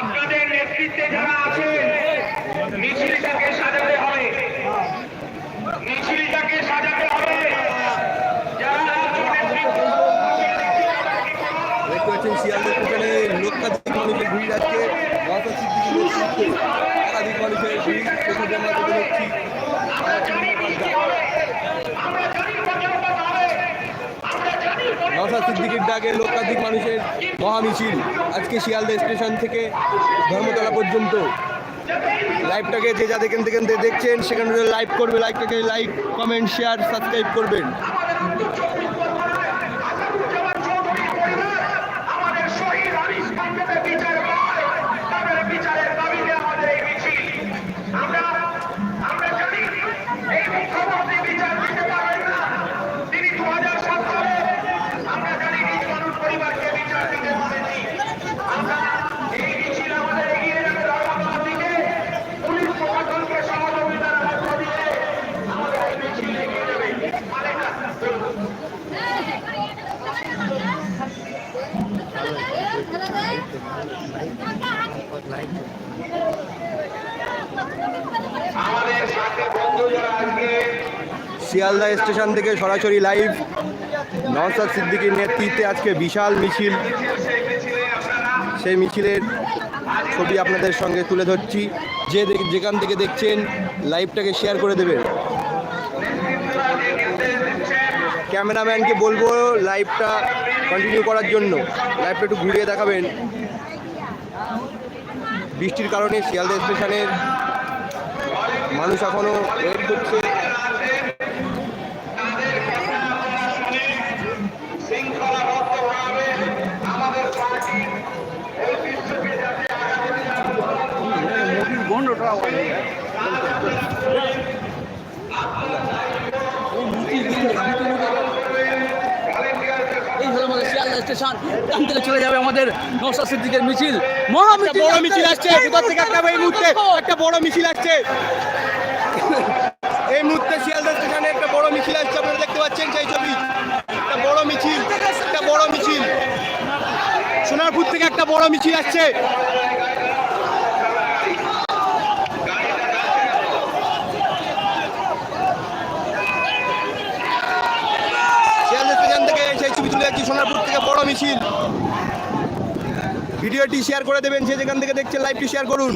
আপনাদের নেতৃত্বে যারা আছে মিছিলটাকে সাজাতে হবে মিছিলটাকে সাজাতে হবে যারা রাজ্য নেতৃত্ব দেখতে শিয়ালদের লক্ষাধিক মানুষের ভিড় আছে। নশো সিদ্দিকি একাধিক মানুষের ভিড়। সিদ্দিকির ডাকে লক্ষাধিক মানুষের মহামিছিল। আজকে শিয়ালদা স্টেশন থেকে ধর্মতলা পর্যন্ত। লাইভটাকে যে যা যেখান থেকে দেখছেন, সেখানে লাইভ করবে, লাইভটাকে লাইক, কমেন্ট, শেয়ার, সাবস্ক্রাইব করবেন। শিয়ালদা স্টেশন থেকে সরাসরি লাইভ। নওসাদ সিদ্দিকীর নেতৃত্বে আজকে বিশাল মিছিল। সেই মিছিলের ছবি আপনাদের সঙ্গে তুলে ধরছি। যে যেখান থেকে দেখছেন, লাইভটাকে শেয়ার করে দেবেন। ক্যামেরাম্যানকে বলব, লাইভটা কন্টিনিউ করার জন্য। লাইভটা একটু ঘুরিয়ে দেখাবেন। বৃষ্টির কারণে শিয়ালদা স্টেশনের মানুষ এখনও ওয়েট করছে স্টেশন। এখান থেকে চলে যাবে আমাদের নৌসা সিদ্দিকের মিছিল। মহা মিছিল বড় মিছিল আসছে কোথা থেকে একটা এই মুহূর্তে একটা বড় মিছিল আসছে। এই মুহূর্তে শিয়ালদা স্টেশনে একটা বড় মিছিল আসছে আপনারা দেখতে পাচ্ছেন সেই ছবি। একটা বড় মিছিল একটা বড় মিছিল। সোনারপুর থেকে একটা বড় মিছিল আসছে। শিয়ালদা স্টেশন থেকে সেই ছবি তুলে যাচ্ছি সোনারপুর থেকে বড় মিছিল। ভিডিওটি শেয়ার করে দেবেন, যে যেখান থেকে দেখছেন লাইভটি শেয়ার করুন।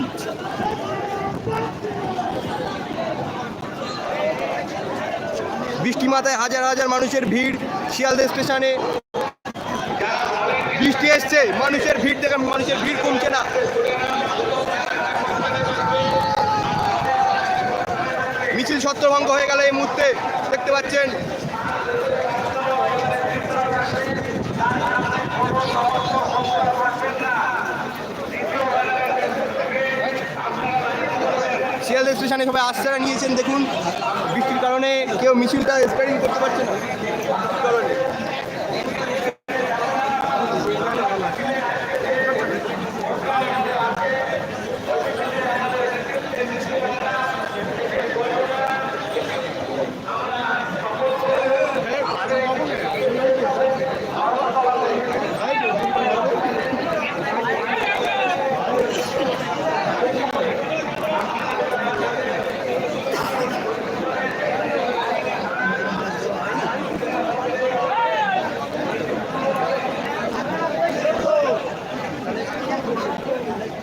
বৃষ্টি মাথায় হাজার হাজার মানুষের ভিড় শিয়ালদা স্টেশনে। বৃষ্টি এসছে, মানুষের ভিড় দেখেন, মানুষের ভিড় কমছে না। মিছিল ছত্রভঙ্গ হয়ে গেল এই মুহূর্তে, দেখতে পাচ্ছেন। শিয়ালদা স্টেশনে সবাই আশ্রয় নিয়েছেন দেখুন বৃষ্টির কারণে কেউ মিছিলটা স্টার্টিং করতে পারছে না।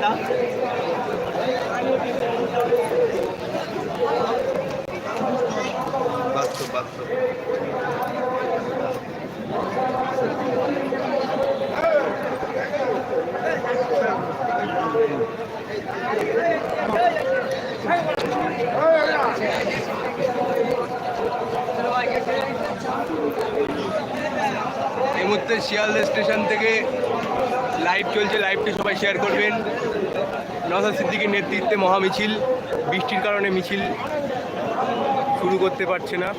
না এই মুহূর্তে শিয়ালদা স্টেশন থেকে লাইভ চলছে, লাইভটি সবাই শেয়ার করবেন। নসাদ সিদ্দিকির নেতৃত্বে মহামিছিল, বৃষ্টির কারণে মিছিল শুরু করতে পারছে না।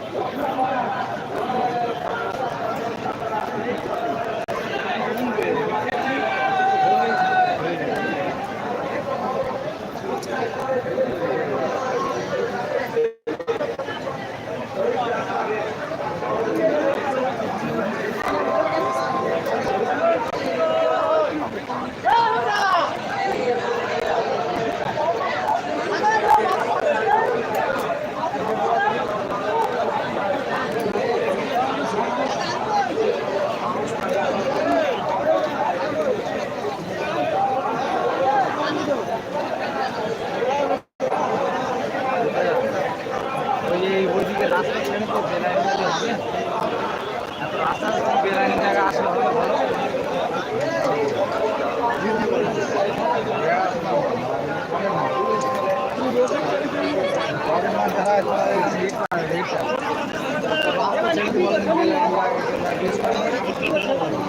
哎，他几块？几块？八块整，我跟你讲，哎，几块？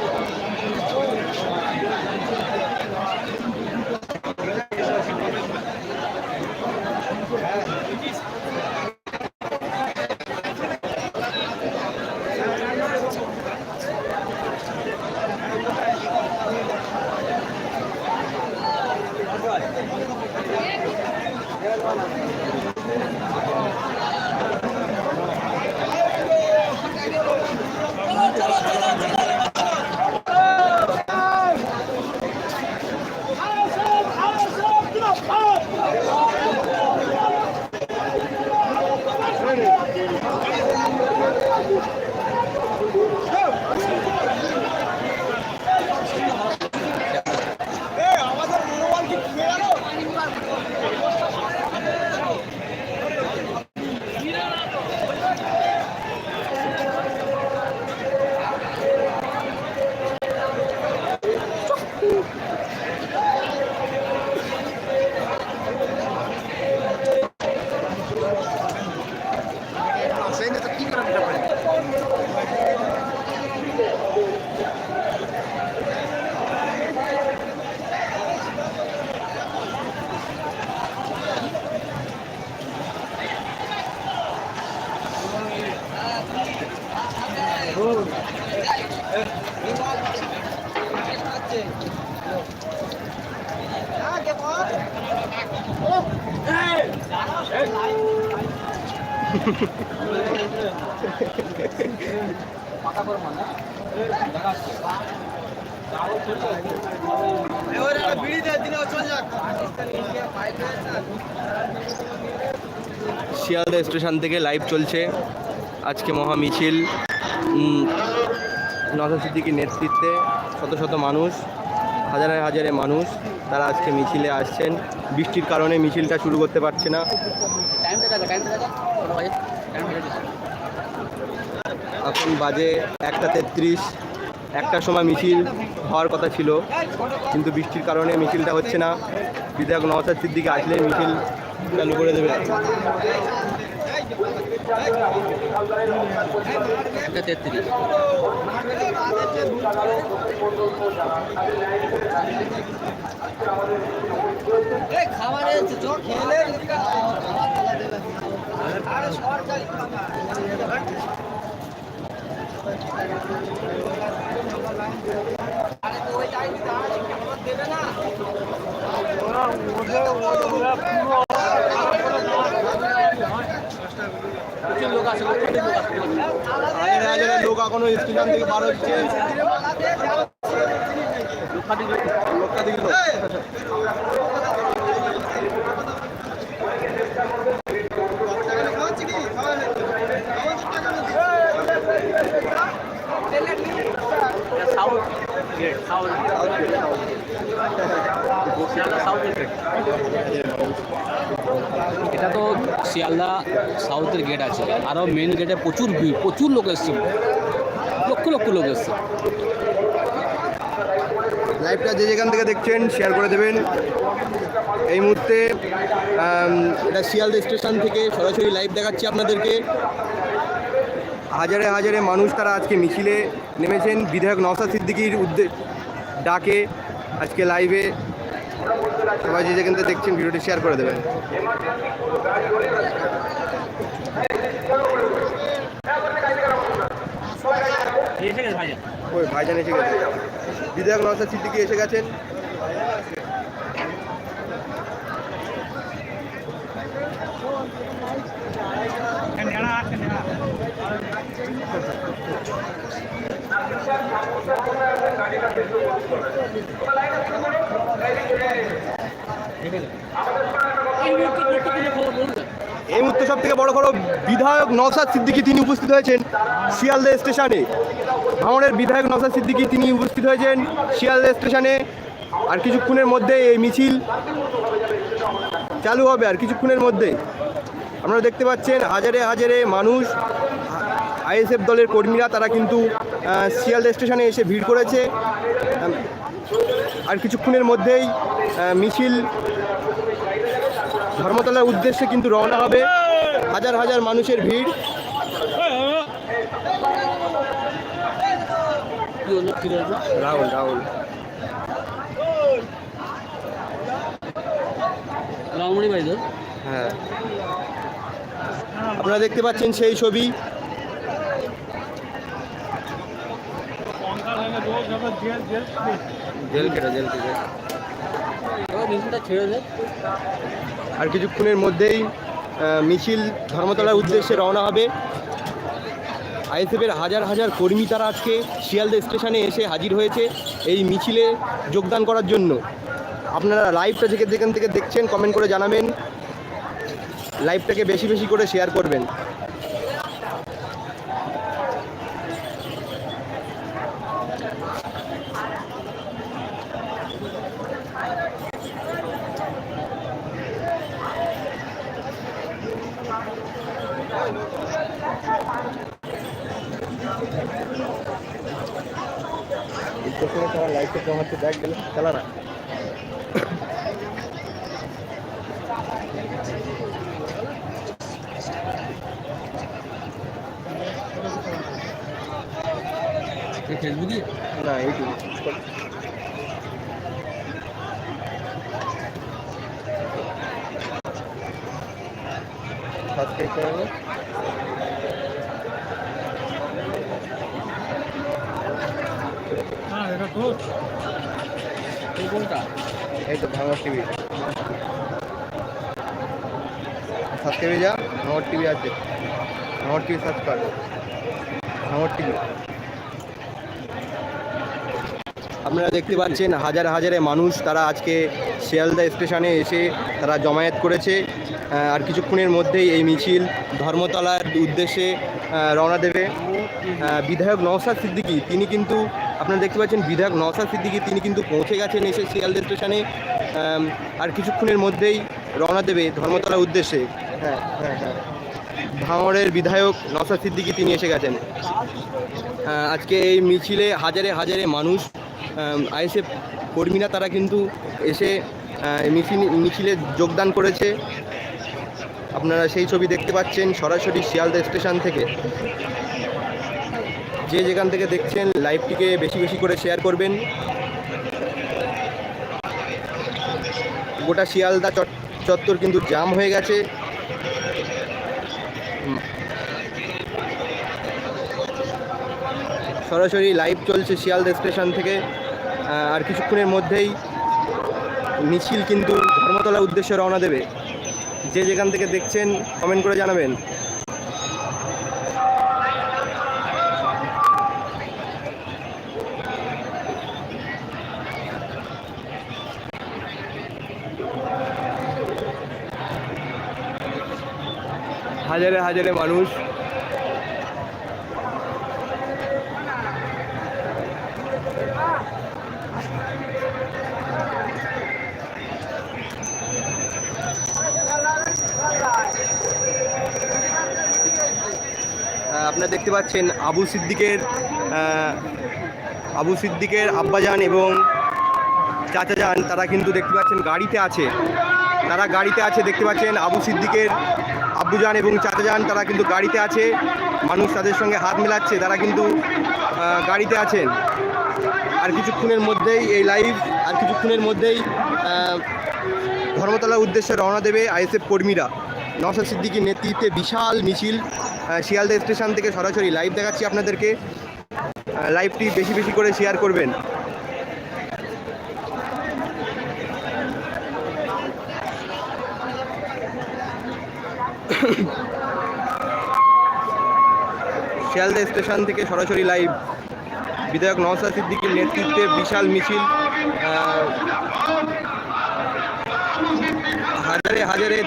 স্টেশন থেকে লাইভ চলছে। আজকে মহা মিছিল। নওশাদ সিদ্দিকির নেতৃত্বে শত শত মানুষ, হাজারে হাজারে মানুষ তারা আজকে মিছিলে আসছেন। বৃষ্টির কারণে মিছিলটা শুরু করতে পারছে না। এখন বাজে একটা তেত্রিশ। একটার সময় মিছিল হওয়ার কথা ছিল, কিন্তু বৃষ্টির কারণে মিছিলটা হচ্ছে না। বিধায়ক নওসাদ সিদ্দিকি আসলে মিছিল চালু করে দেবে। একটা তেত্রিশ প্রচুর লোক আছে লক্ষাধিক লোক আছে হাজারে হাজারে লোক এখনও স্টেশন থেকে বার হচ্ছে। এটা তো শিয়ালদা সাউথের গেট আছে। আরও মেন গেটে প্রচুর ভিড়, প্রচুর লোক এসছে লক্ষ লক্ষ লোক এসছে লাইভটা যে যেখান থেকে দেখছেন শেয়ার করে দেবেন। এই মুহূর্তে এটা শিয়ালদা স্টেশন থেকে সরাসরি লাইভ দেখাচ্ছি আপনাদেরকে। হাজারে হাজারে মানুষ তারা আজকে মিছিলে নেমেছেন। বিধায়ক নওসাদ সিদ্দিকির উদ্দে ডাকে আজকে লাইভে সবাই যে যেখান থেকে দেখছেন, ভিডিওটি শেয়ার করে দেবেন এসে গেছে ভাইজান ওই ভাইজান এসে গেছে। বিধায়ক নওসাদ সিদ্দিকি এসে গেছেন। এই মুহূর্তে সব থেকে বড় বড় বিধায়ক নওসাদ সিদ্দিকি তিনি উপস্থিত হয়েছেন শিয়ালদা স্টেশনে। ভাঙড়ের বিধায়ক নওসাদ সিদ্দিকী, তিনি উপস্থিত হয়েছেন শিয়ালদা স্টেশনে। আর কিছুক্ষণের মধ্যে এই মিছিল চালু হবে, আর কিছুক্ষণের মধ্যে আপনারা দেখতে পাচ্ছেন, হাজারে হাজারে মানুষ আইএসএফ দলের কর্মীরা, তারা কিন্তু শিয়ালদা স্টেশনে এসে ভিড় করেছে। আর কিছুক্ষণের মধ্যেই মিছিল ধর্মতলার উদ্দেশ্যে কিন্তু রওনা হবে। হাজার হাজার মানুষের ভিড়। হলো রাহুল রাহুল। রামমণি ভাই তো? হ্যাঁ। আপনারা দেখতে পাচ্ছেন সেই ছবি। জেল কেটে জেল কেটে ছেড়ে দে। আর কিছুক্ষণের মধ্যেই মিছিল ধর্মতলার উদ্দেশ্যে রওনা হবে। আইএসএফের হাজার হাজার কর্মী তারা আজকে শিয়ালদা স্টেশনে এসে হাজির হয়েছে এই মিছিলে যোগদান করার জন্য। আপনারা লাইভটা থেকে যেখান থেকে দেখছেন কমেন্ট করে জানাবেন। লাইভটাকে বেশি বেশি করে শেয়ার করবেন। দেখ গেলে চালা না ফেসবুকে না এইটুকু সাবস্ক্রাইব করে এই তো ভাঙর টিভি। সাবস্ক্রাইবে যা, ভাঙর টিভি আছে। Bhangar TV search Bhangar TV. আপনারা দেখতে পাচ্ছেন, হাজার হাজারে মানুষ তারা আজকে শিয়ালদা স্টেশনে এসে তারা জমায়েত করেছে। আর কিছুক্ষণের মধ্যেই এই মিছিল ধর্মতলার উদ্দেশ্যে রওনা দেবে। বিধায়ক নওসাদ সিদ্দিকী, তিনি কিন্তু আপনারা দেখতে পাচ্ছেন বিধায়ক নওসাদ সিদ্দিকি, তিনি কিন্তু পৌঁছে গেছেন এসে শিয়ালদা স্টেশনে আর কিছুক্ষণের মধ্যেই রওনা দেবে ধর্মতলার উদ্দেশ্যে। হ্যাঁ হ্যাঁ হ্যাঁ। ভাঙড়ের বিধায়ক নওসাদ সিদ্দিকি, তিনি এসে গেছেন। আজকে এই মিছিলে হাজারে হাজারে মানুষ আইএসএফ কর্মীরা তারা কিন্তু এসে মিছিল, মিছিলে যোগদান করেছে। আপনারা সেই ছবি দেখতে পাচ্ছেন সরাসরি শিয়ালদা স্টেশন থেকে। যে যেখান থেকে দেখছেন, লাইভটিকে বেশি বেশি করে শেয়ার করবেন। গোটা শিয়ালদা চত্বর কিন্তু জাম হয়ে গেছে। সরাসরি লাইভ চলছে শিয়ালদা স্টেশন থেকে। আর কিছুক্ষণের মধ্যেই মিছিল কিন্তু ধর্মতলার উদ্দেশ্যে রওনা দেবে। যে যেখান থেকে দেখছেন কমেন্ট করে জানাবেন। হাজারে হাজারে মানুষ। আপনারা দেখতে পাচ্ছেন আবু সিদ্দিকের আবু সিদ্দিকের আব্বাজান এবং চাচাজান তারা কিন্তু দেখতে পাচ্ছেন গাড়িতে আছে। তারা গাড়িতে আছে, দেখতে পাচ্ছেন আবু সিদ্দিকের আব্বুজান এবং চাচাজান তারা কিন্তু গাড়িতে আছে। মানুষ তাদের সঙ্গে হাত মেলাচ্ছে, তারা কিন্তু গাড়িতে আছেন। আর কিছুক্ষণের মধ্যেই এই লাইভ আর কিছুক্ষণের মধ্যেই ধর্মতলার উদ্দেশ্যে রওনা দেবে আইএসএফ কর্মীরা। নওশাদ সিদ্দিকির নেতৃত্বে বিশাল মিছিল শিয়ালদা স্টেশন থেকে সরাসরি লাইভ দেখাচ্ছি আপনাদেরকে। লাইভটি বেশি বেশি করে শেয়ার করবেন। শিয়ালদা স্টেশন থেকে সরাসরি লাইভ বিধায়ক নওশাদ সিদ্দিকির নেতৃত্বে বিশাল মিছিল। হাজারে হাজারে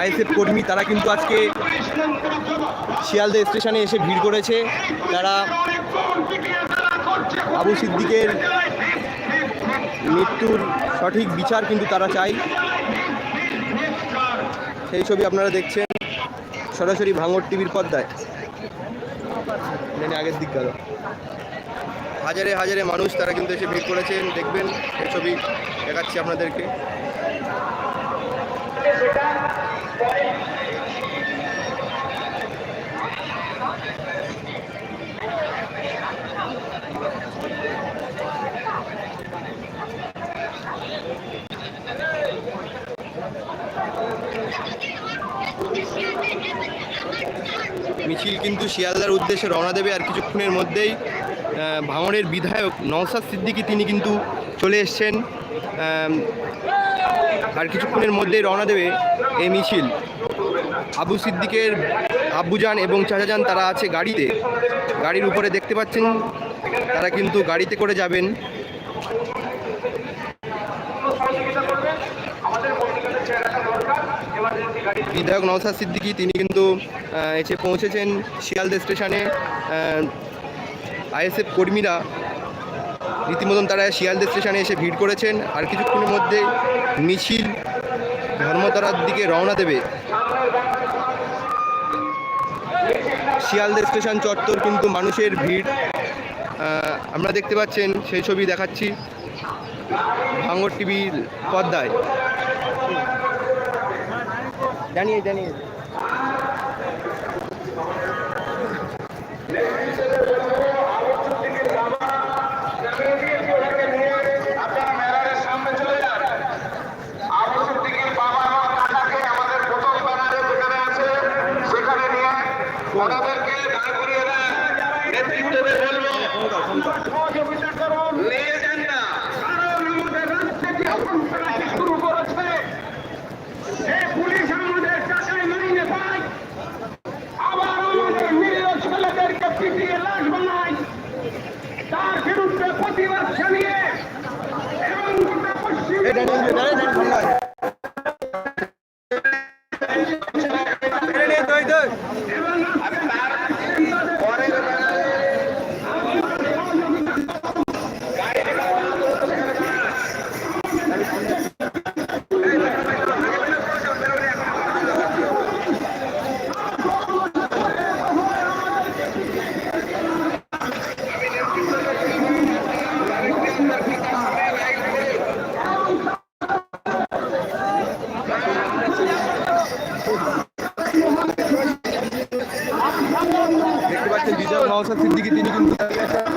আইএসএফ কর্মী, তারা কিন্তু আজকে শিয়ালদা স্টেশনে এসে ভিড় করেছে। তারা আবু সিদ্দিকের মৃত্যুর সঠিক বিচার কিন্তু তারা চায়। সেই ছবি আপনারা দেখছেন সরাসরি ভাঙর টিভির পর্দায়। আগের দিক গেল। হাজারে হাজারে মানুষ তারা কিন্তু এসে ভিড় করেছেন, দেখবেন এই ছবি দেখাচ্ছি আপনাদেরকে। মিছিল কিন্তু শিয়ালদার উদ্দেশ্যে রওনা দেবে আর কিছুক্ষণের মধ্যেই ভাঙড়ের বিধায়ক নওসাদ সিদ্দিকি তিনি কিন্তু চলে এসছেন আর কিছুক্ষণের মধ্যেই রওনা দেবে এই মিছিল। আবু সিদ্দিকের আব্বুজান এবং চাচাজান তারা আছে গাড়িতে। গাড়ির উপরে দেখতে পাচ্ছেন, তারা কিন্তু গাড়িতে করে যাবেন। বিধায়ক নওসাদ সিদ্দিকী, তিনি কিন্তু এসে পৌঁছেছেন শিয়ালদা স্টেশনে। আইএসএফ কর্মীরা রীতিমতন তারা শিয়ালদা স্টেশনে এসে ভিড় করেছেন। আর কিছুক্ষণের মধ্যে মিছিল ধর্মতলার দিকে রওনা দেবে। শিয়ালদা স্টেশন চত্বর কিন্তু মানুষের ভিড়। আমরা দেখতে পাচ্ছেন, সেই ছবি দেখাচ্ছি। ভাঙর টিভির পর্দায় জানিয়ে জানিয়ে। নওসাদ সিদ্দিকি তিনি কিন্তু